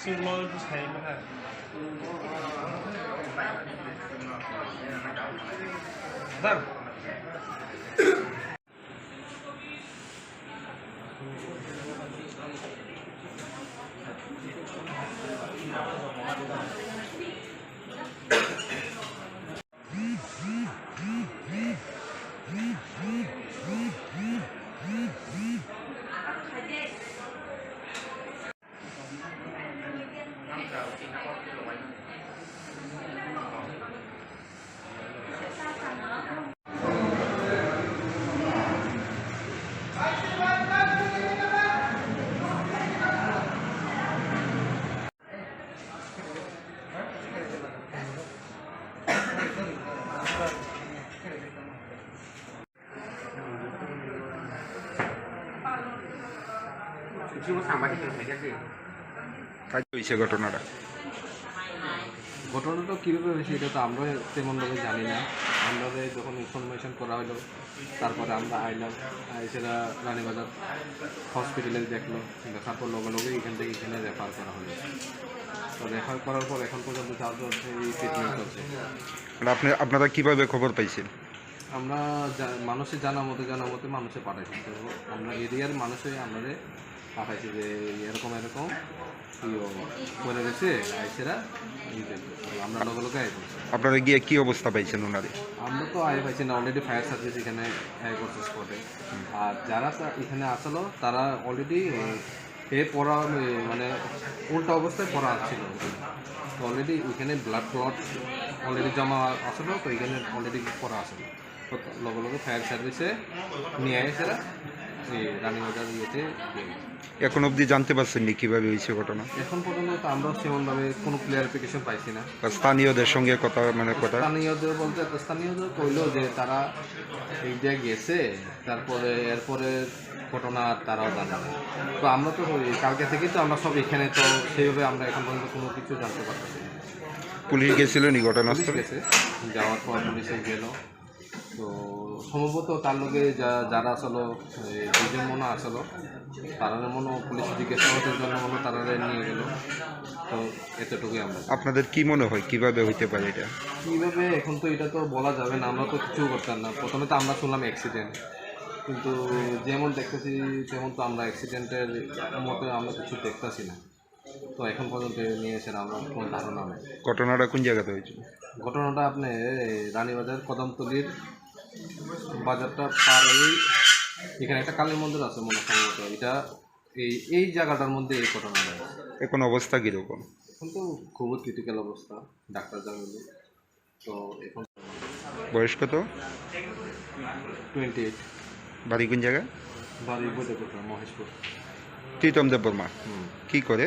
Single just hang it up. সাংবাদিক হয়েছে ঘটনাটা ঘটনাটা কীভাবে হয়েছে এটা তো আমরা তেমনভাবে জানি না। আমাদের যখন ইনফরমেশন করা হলো তারপরে আমরা আইলাম এছাড়া রানীবাজার হসপিটালে দেখল দেখার পর লগে লগে এখান থেকে এখানে রেফার করা হলো। তো রেফার করার পর এখন পর্যন্ত হচ্ছে এই ট্রিটমেন্ট করছে মানে আপনি আপনারা কীভাবে খবর পাইছেন? আমরা মানুষের জানা মতে জানা মতে মানুষে পাঠাইছি। তো আমরা এরিয়ার মানুষে আমাদের পাঠাইছি যে এরকম এরকম করে গেছে আইসেরা আমরা লগে লগে করছি আপনারা গিয়ে কি অবস্থা পাইছেন ওনারে আমরা তো আয় পাইছি না অলরেডি ফায়ার সার্ভিস এখানে আয় করছে স্পটে আর যারা এখানে আসলো তারা অলরেডি এ পড়া মানে উল্টা অবস্থায় পড়া ছিল তো অলরেডি এখানে ব্লাড ক্লট অলরেডি জমা আসলো তো এখানে অলরেডি পড়া আসলো। তো লগে লগে ফায়ার সার্ভিসে নিয়ে এই রানীবাজার ইয়েতে এখন অবধি জানতে পারছেন নি কীভাবে হয়েছে ঘটনা? এখন পর্যন্ত তো আমরা সেমনভাবে কোনো ক্লিয়ারিফিকেশন পাইছি না। বা স্থানীয়দের সঙ্গে কথা মানে কথা? স্থানীয়দের বলতে স্থানীয়দের কইলো যে তারা এই যে গেছে তারপরে এরপরে ঘটনা তারাও জানে না। তো আমরা তো ওই কালকে থেকেই তো আমরা সব এখানে তো সেইভাবে আমরা এখন পর্যন্ত কোনো কিছু জানতে পারতেছি না। পুলিশ গেছিল নি ঘটনাস্থলে? গেছে যাওয়ার পর পুলিশে গেল। তো সম্ভবত তার লগে যা যারা আসলো দুজন মনে আসলো তারা মনে পুলিশ জিজ্ঞাসাবাদের জন্য মনে তারা নিয়ে গেল। তো এতটুকুই আমরা আপনাদের কি মনে হয় কীভাবে হইতে পারে এটা? কীভাবে এখন তো এটা তো বলা যাবে না আমরা তো কিছু করতাম না। প্রথমে তো আমরা শুনলাম অ্যাক্সিডেন্ট কিন্তু যেমন দেখতেছি তেমন তো আমরা অ্যাক্সিডেন্টের মতো আমরা কিছু দেখতেছি না। তো এখন পর্যন্ত নিয়ে এসে আমরা কোনো ধারণা নেই ঘটনাটা কোন জায়গাতে হয়েছিল? ঘটনাটা আপনি রানীবাজার কদমতলির বাজারটা পার হয়েই এখানে একটা কালী মন্দির আছে মনে সম্ভবত এটা এই এই জায়গাটার মধ্যে এই ঘটনাটা এখন অবস্থা কীরকম? এখন তো খুবই ক্রিটিক্যাল অবস্থা ডাক্তার জানালো। তো এখন বয়স কত? টোয়েন্টি এইট বাড়ি কোন জায়গা বাড়ি বইতে মহেশপুর। প্রীতম দেব বর্মা কি করে?